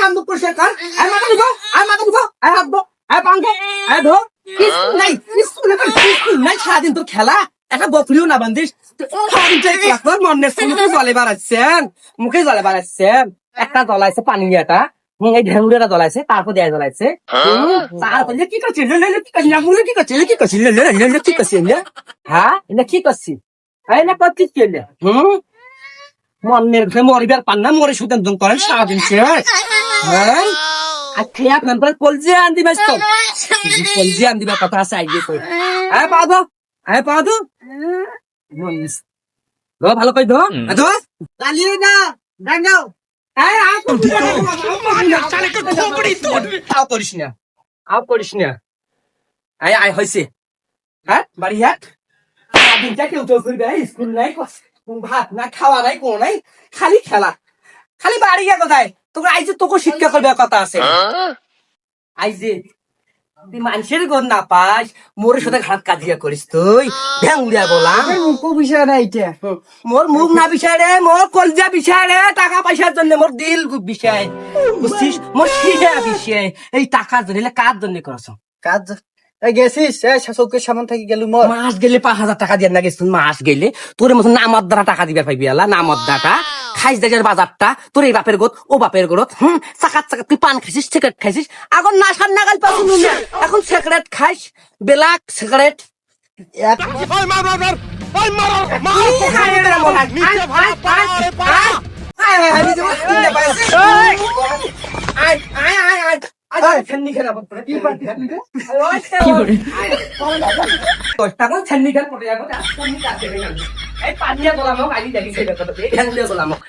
কাম তো পরিষ্কার কর আয় মাথা ঢুকো আয় মাথা ঢুকো আয় হাত আয় পাঙ্গে আয় ধো। স্কুল নাই স্কুল স্কুল নাই সারাদিন তোর খেলা। একটা বকরিও না বান্ধিস। মনে জলে বাড়াচ্ছেন মুখে জলে বাড়াচ্ছেন। একটা জ্বলাইছে পানি এটা হুম, এই ঢেউড়েটা জ্বলাইছে তারপর দেয়া জ্বলাইছে। তারপর কি করছিস? লে, লে, লে, কি করছিস? মুলে কি করছিস? কি করছিস? লে, লে, লে, লে, কি করছিস? লে? হ্যাঁ কি করছিস? এই না করছিস? হুম? মনের ঘরে মরিবার পান না মরে সুতরাং দম করেন সারাদিন শেষ। হ্যাঁ? আর খেয়ে আপনার পরে কলজে আন দিবে তো কলজে আন দিবার কথা আছে আইডিয়া আয় পা দো আয় পা দো ধো ভালো কই ধো আয় ধো। চালিয়ে না ডাঙ্গাও। আয় আয় আও করিস না আও করিস না। আয় আয় হইছে। হ্যাঁ বাড়ি হ্যাঁ দিনটা কেউ তো করবে স্কুল নাই ভাত না খাওয়া নাই কোনো নাই খালি খেলা। খালি বাড়ি গিয়ে কোথায়? তোকে আইজে তোকে শিক্ষা করবে কথা আছে। আইজে তুই মানুষের ঘর না পাস মোর সাথে ঘাট কাজিয়া করিস তুই। ভ্যাং উড়িয়া বলাম। মুখ বিষয় না এটা। মোর মুখ না বিষয় রে মোর কলজা বিষয় রে টাকা পয়সার জন্য মোর দিল বিষয়। বুঝছিস? মোর সিজা বিষয়। এই টাকার জন্য কার জন্য করছ? কাজ গেছিস? শাসকের সামনে থেকে গেলু মর মাস গেলে পাঁচ হাজার টাকা দিয়ে না গেছিস মাস গেলে। তোর মতন নামার দ্বারা টাকা দিবার পাইবি আলা নামার দ্বারা। খাইস দেশের বাজারটা তোর এই বাপের গোত ও বাপের গোত হুম চাকাত চাকাত তুই পান খাইছিস সিগারেট খাইছিস। এখন নাসার নাগাল পাবো না এখন সিগারেট খাইস বেলাক সিগারেট। তখন ছান্নি খান পড়ে যাব পানিয়া গোলামক আগে দেখি সেই ব্যাপারটা এই ধ্যান দিয়ে গোলামক।